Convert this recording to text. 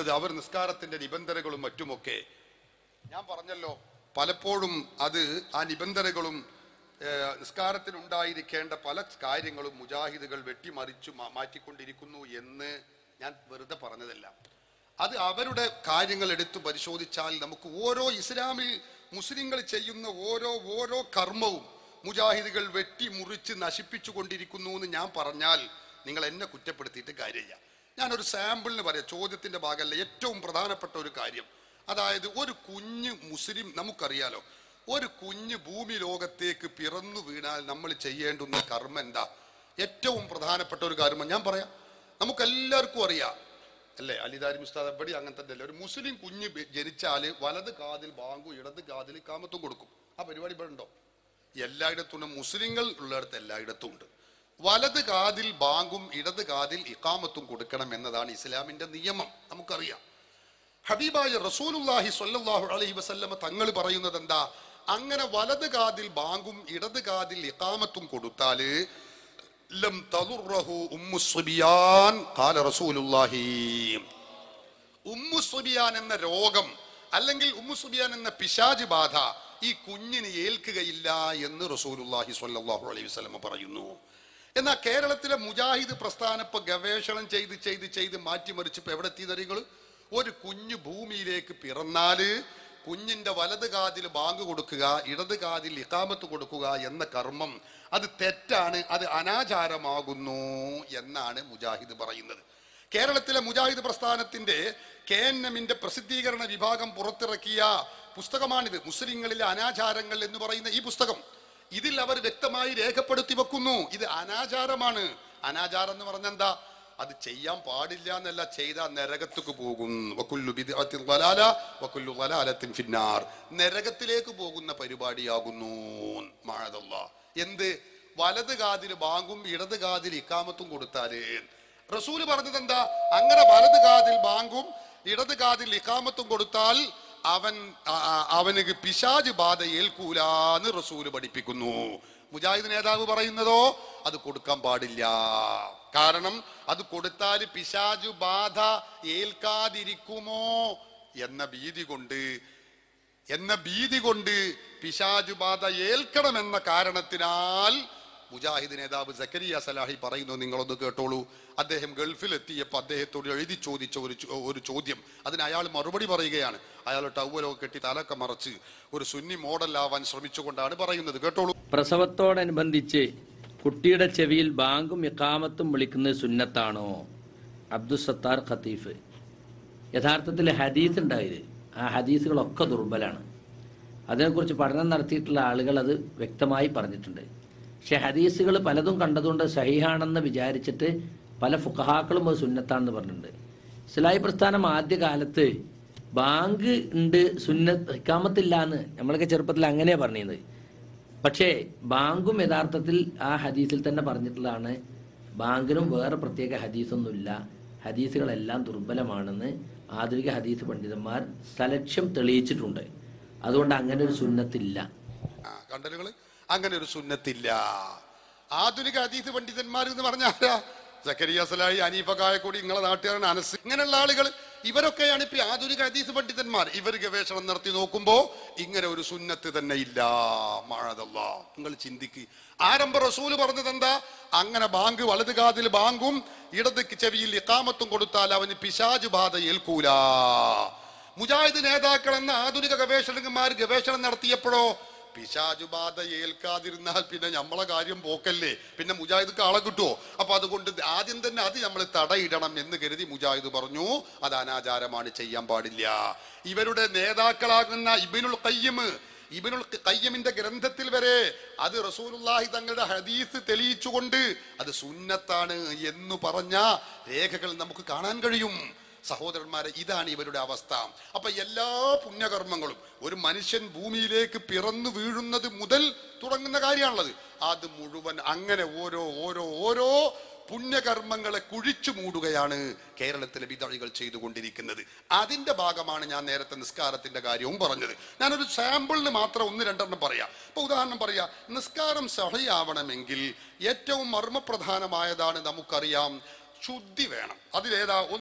കൊണ്ടിരിക്കുന്നത് അവർ നിസ്കാരത്തിന്റെ നിബന്ധനകളും മറ്റുമൊക്കെ. ഞാൻ പറഞ്ഞല്ലോ പലപ്പോഴും അത് ആ നിബന്ധനകളും നിസ്കാരത്തിനുണ്ടായിരിക്കേണ്ട പല കാര്യങ്ങളും മുജാഹിദുകൾ വെട്ടിമറിച്ചു മാറ്റിക്കൊണ്ടിരിക്കുന്നു എന്ന് ഞാൻ വെറുതെ പറഞ്ഞതല്ല. അത് അവരുടെ കാര്യങ്ങൾ എടുത്തു പരിശോധിച്ചാൽ നമുക്ക് ഓരോ ഇസ്ലാമിൽ മുസ്ലിങ്ങൾ ചെയ്യുന്ന ഓരോ ഓരോ കർമ്മവും മുജാഹിദുകൾ വെട്ടിമുറിച്ച് നശിപ്പിച്ചു കൊണ്ടിരിക്കുന്നു എന്ന് ഞാൻ പറഞ്ഞാൽ നിങ്ങൾ എന്നെ കുറ്റപ്പെടുത്തിയിട്ട് കാര്യമില്ല. ഞാനൊരു സാമ്പിളിന് പറയാം. ചോദ്യത്തിന്റെ ഭാഗമല്ല. ഏറ്റവും പ്രധാനപ്പെട്ട ഒരു കാര്യം. അതായത് ഒരു കുഞ്ഞ് മുസ്ലിം നമുക്കറിയാലോ. ഒരു കുഞ്ഞ് ഭൂമി ലോകത്തേക്ക് പിറന്നു വീണാൽ നമ്മൾ ചെയ്യേണ്ടുന്ന കർമ്മ എന്താ? ഏറ്റവും പ്രധാനപ്പെട്ട ഒരു കാര്യമാണ്. ഞാൻ പറയാം. നമുക്കെല്ലാവർക്കും അറിയാം. അല്ലേ? അലിദാരി മുസ്താദ് എവിടെ അങ്ങനത്തെ അല്ലേ ഒരു മുസ്ലിം കുഞ്ഞ് ജനിച്ചാൽ വലത് കാതിൽ ബാങ്കും ഇടത് കാതിൽ കാമത്തും കൊടുക്കും. ആ പരിപാടി ഇവിടെ ഉണ്ടോ? എല്ലായിടത്തും ഉണ്ട്. മുസ്ലിങ്ങൾ ഉള്ളിടത്ത് എല്ലായിടത്തും ഉണ്ട്. വലത് കാതിൽ ബാങ്കും ഇടത് കാതിൽ ഇക്കാമത്തും കൊടുക്കണം എന്നതാണ് ഇസ്ലാമിന്റെ നിയമം. നമുക്കറിയാം. ഹബീബായ റസൂലുല്ലാഹി സ്വല്ലല്ലാഹു അലൈഹി വസല്ലമ തങ്ങൾ പറയുന്നത് എന്താ അങ്ങനെ വലത് കാതിൽ ബാങ്കും ഇടത് കാതിൽ ഇക്കാമത്തും കൊടുത്താൽ ലം തളുറഹു ഉമ്മു സുബിയാൻ ഖാല റസൂലുള്ളാഹി. ഉമ്മു സുബിയാൻ എന്ന രോഗം അല്ലെങ്കിൽ ഉമ്മു സുബിയാൻ എന്ന പിശാജ് ബാധ ഈ കുഞ്ഞിന് ഏൽക്കുകയില്ല എന്ന് റസൂലുള്ളാഹി സ്വല്ലല്ലാഹു അലൈഹി വസല്ലമ പറയുന്നു. എന്നാൽ കേരളത്തിലെ മുജാഹിദ് പ്രസ്ഥാനം ഇപ്പൊ ഗവേഷണം ചെയ്ത് ചെയ്ത് ചെയ്ത് മാറ്റിമറിച്ച് ഇപ്പൊ എവിടെ എത്തിയതറികൾ ഒരു കുഞ്ഞു ഭൂമിയിലേക്ക് പിറന്നാൽ കുഞ്ഞിന്റെ വലത് കാതിൽ ബാങ്ക് കൊടുക്കുക ഇടത് കാതിൽ ഇക്കാമത്ത് കൊടുക്കുക എന്ന കർമ്മം. അത് തെറ്റാണ് അത് അനാചാരമാകുന്നു എന്നാണ് മുജാഹിദ് പറയുന്നത്. കേരളത്തിലെ മുജാഹിദ് പ്രസ്ഥാനത്തിന്റെ കെ എൻ എമ്മിന്റെ പ്രസിദ്ധീകരണ വിഭാഗം പുറത്തിറക്കിയ പുസ്തകമാണിത്. മുസ്ലിങ്ങളിലെ അനാചാരങ്ങൾ എന്ന് പറയുന്ന ഈ പുസ്തകം. ഇതിൽ അവർ വ്യക്തമായി രേഖപ്പെടുത്തി വെക്കുന്നു. ഇത് അനാചാരമാണ്. അനാചാരം എന്ന് പറഞ്ഞ എന്താ? അത് ചെയ്യാൻ പാടില്ല എന്നല്ല ചെയ്ത നരകത്തേക്ക് പോകും. ഫിന്നാർ. നരകത്തിലേക്ക് പോകുന്ന പരിപാടിയാകുന്നു. എന്ത്? വലത് കാതിൽ ബാങ്കും ഇടത് കാതിൽ ഇക്കാമത്തും കൊടുത്താൽ. റസൂൽ പറഞ്ഞത് എന്താ അങ്ങനെ വലത് കാതിൽ ബാങ്കും ഇടത് കാതിൽ ഇക്കാമത്തും കൊടുത്താൽ അവൻ അവന് പിശാജ് ബാധ ഏൽക്കൂലാന്ന് റസൂൽ പഠിപ്പിക്കുന്നു. മുജാഹിദ് നേതാവ് പറയുന്നതോ അത് കൊടുക്കാൻ പാടില്ല. കാരണം അത് കൊടുത്താൽ പിശാജു ബാധ ഏൽക്കാതിരിക്കുമോ എന്ന ഭീതി കൊണ്ട് എന്ന ഭീതി കൊണ്ട് പിശാജു ബാധ ഏൽക്കണമെന്ന കാരണത്തിനാൽ മുജാഹിദ് നേതാവ് സക്കരിയ സലാഹി പറയുന്നു നിങ്ങളൊന്ന് കേട്ടോളൂ. അദ്ദേഹം ഗൾഫിൽ എത്തിയപ്പോൾ അദ്ദേഹത്തോട് എഴുതി ചോദിച്ച ഒരു ഒരു ചോദ്യം. അതിന് അയാൾ മറുപടി പറയുകയാണ്. അയാൾ ടവലൊക്കെ കെട്ടി തലക്കെ മറച്ച് ഒരു സുന്നി മോഡലാവാൻ ശ്രമിച്ചുകൊണ്ടാണ് പറയുന്നത്. കേട്ടോളൂ. പ്രസവത്തോടനുബന്ധിച്ച് കുട്ടിയുടെ ചെവിയിൽ ബാങ്കും ഇക്കാമത്തും വിളിക്കുന്നത് സുന്നത്താണോ? അബ്ദുസത്താർ ഖത്തീഫ്. യഥാർത്ഥത്തിൽ ഹദീസ് ഉണ്ടായത്. ആ ഹദീസുകളൊക്കെ ദുർബലാണ്. അതിനെക്കുറിച്ച് പഠനം നടത്തിയിട്ടുള്ള ആളുകൾ അത് വ്യക്തമായി പറഞ്ഞിട്ടുണ്ട്. പക്ഷെ ഹദീസുകൾ പലതും കണ്ടതുകൊണ്ട് സഹിഹാണെന്ന് വിചാരിച്ചിട്ട് പല ഫുഖഹാക്കളും അത് സുന്നത്താണെന്ന് പറഞ്ഞിട്ടുണ്ട്. ഇസ്ലാഹി പ്രസ്ഥാനം ആദ്യകാലത്ത് ബാങ്ക് ഉണ്ട് സുന്നത്ത് ഇക്കാമത്തില്ല എന്ന് നമ്മളൊക്കെ ചെറുപ്പത്തിൽ അങ്ങനെയാണ് പറഞ്ഞിരുന്നത്. പക്ഷേ ബാങ്കും യഥാർത്ഥത്തിൽ ആ ഹദീസിൽ തന്നെ പറഞ്ഞിട്ടുള്ളതാണ് ബാങ്കിനും വേറെ പ്രത്യേക ഹദീസൊന്നുമില്ല ഹദീസുകളെല്ലാം ദുർബലമാണെന്ന് ആധുനിക ഹദീസ് പണ്ഡിതന്മാർ സലക്ഷ്യം തെളിയിച്ചിട്ടുണ്ട്. അതുകൊണ്ട് അങ്ങനെ ഒരു സുന്നത്തില്ല. അങ്ങനെ ഒരു സുന്നത്തില്ല. ആധുനിക അതീത് പണ്ഡിതന്മാർ എന്ന് പറഞ്ഞാരാ സക്കരിയ സലായി അനീഫ കായക്കൂടി നിങ്ങളെ നാട്ടുകാരൻ അനസ്. ഇങ്ങനെയുള്ള ആളുകൾ ഇവരൊക്കെയാണ് ഇപ്പൊ ആധുനിക ഹദീസ് പണ്ഡിതന്മാർ. ഇവർ ഗവേഷണം നടത്തി നോക്കുമ്പോ ഇങ്ങനെ ഒരു സുന്നത്ത് തന്നെ ഇല്ല. മാഴതല്ല നിങ്ങൾ ചിന്തിക്ക്. ആരംഭ റസൂൽ പറഞ്ഞത് എന്താ? അങ്ങനെ ബാങ്ക് വലത് കാതിൽ ബാങ്കും ഇടത് ചെവിയിൽ ഇക്കാമത്തും കൊടുത്താൽ അവന് പിശാജ് ബാധ ഏൽക്കൂല. മുജാഹിദ് നേതാക്കൾ എന്ന ആധുനിക ഗവേഷകന്മാർ ഗവേഷണം നടത്തിയപ്പോഴോ പിശാചുബാധ ഏൽക്കാതിരുന്നാൽ പിന്നെ നമ്മളെ കാര്യം പോക്കല്ലേ? പിന്നെ മുജാഹിദ് ആളെ കിട്ടുമോ അപ്പൊ അതുകൊണ്ട് ആദ്യം തന്നെ അത് നമ്മൾ തടയിടണം എന്ന് കരുതി മുജാഹിദ് പറഞ്ഞു. അത് അനാചാരമാണ് ചെയ്യാൻ പാടില്ല. ഇവരുടെ നേതാക്കളാകുന്ന ഇബിനുൽ കയ്യമ് ഇബിനുൽ കയ്യമിന്റെ ഗ്രന്ഥത്തിൽ വരെ അത് റസൂലുല്ലാഹി തങ്ങളുടെ ഹദീസ് തെളിയിച്ചുകൊണ്ട് അത് സുന്നത്താണ് എന്ന് പറഞ്ഞ രേഖകൾ നമുക്ക് കാണാൻ കഴിയും. സഹോദരന്മാരെ ഇതാണ് ഇവരുടെ അവസ്ഥ. അപ്പൊ എല്ലാ പുണ്യകർമ്മങ്ങളും ഒരു മനുഷ്യൻ ഭൂമിയിലേക്ക് പിറന്നു വീഴുന്നത് മുതൽ തുടങ്ങുന്ന കാര്യമാണുള്ളത്. അത് മുഴുവൻ അങ്ങനെ ഓരോ ഓരോ ഓരോ പുണ്യകർമ്മങ്ങളെ കുഴിച്ചു മൂടുകയാണ് കേരളത്തിലെ വിതഴികൾ ചെയ്തുകൊണ്ടിരിക്കുന്നത്. അതിന്റെ ഭാഗമാണ് ഞാൻ നേരത്തെ നിസ്കാരത്തിന്റെ കാര്യവും പറഞ്ഞത്. ഞാനൊരു സാമ്പിളിന് മാത്രം ഒന്ന് രണ്ടെണ്ണം പറയാം. ഇപ്പൊ ഉദാഹരണം പറയാ. നിസ്കാരം സഹയാവണമെങ്കിൽ ഏറ്റവും മർമ്മപ്രധാനമായതാണ് നമുക്കറിയാം. ശുദ്ധി വേണം. അതിലേതാ